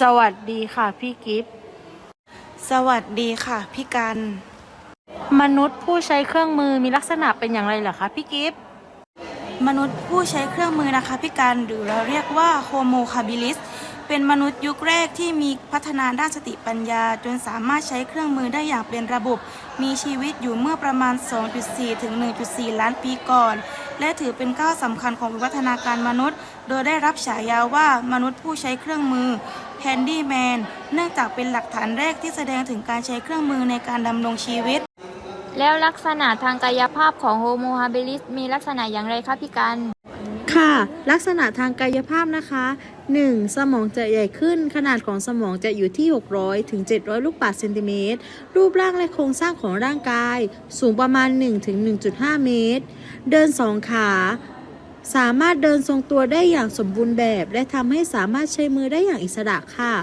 สวัสดีค่ะพี่กิฟต์สวัสดีค่ะพี่กัน มนุษย์ผู้ใช้เครื่องมือมีลักษณะเป็นอย่างไรเหรอคะพี่กิฟต์มนุษย์ผู้ใช้เครื่องมือนะคะพี่กันหรือเราเรียกว่าโฮโมคาบิลิสเป็นมนุษย์ยุคแรกที่มีพัฒนาด้านสติปัญญา จนสามารถใช้เครื่องมือได้อย่างเป็นระบบ มีชีวิตอยู่เมื่อประมาณ 2.4 ถึง 1.4 ล้านปีก่อน และถือเป็นก้าวสำคัญของวิวัฒนาการมนุษย์ โดยได้รับฉายาว่ามนุษย์ผู้ใช้เครื่องมือแฮนดี้แมนเนื่องจากเป็นหลักฐานแรกที่แสดงถึงการใช้เครื่องมือในการดำรงชีวิต แล้วลักษณะทางกายภาพของโฮโมฮาเบลิสมีลักษณะอย่างไรคะพี่กัน ค่ะ ลักษณะทางกายภาพนะคะ 1. สมองจะใหญ่ขึ้น ขนาดของสมองจะอยู่ที่ 600 ถึง 700 ลูกบาศก์เซนติเมตร รูปร่างและโครงสร้างของร่างกาย สูงประมาณ 1 ถึง 1.5 เมตร เดินสองขา สามารถเดินทรงตัวได้อย่างสมบูรณ์แบบ และทำให้สามารถใช้มือได้อย่างอิสระค่ะ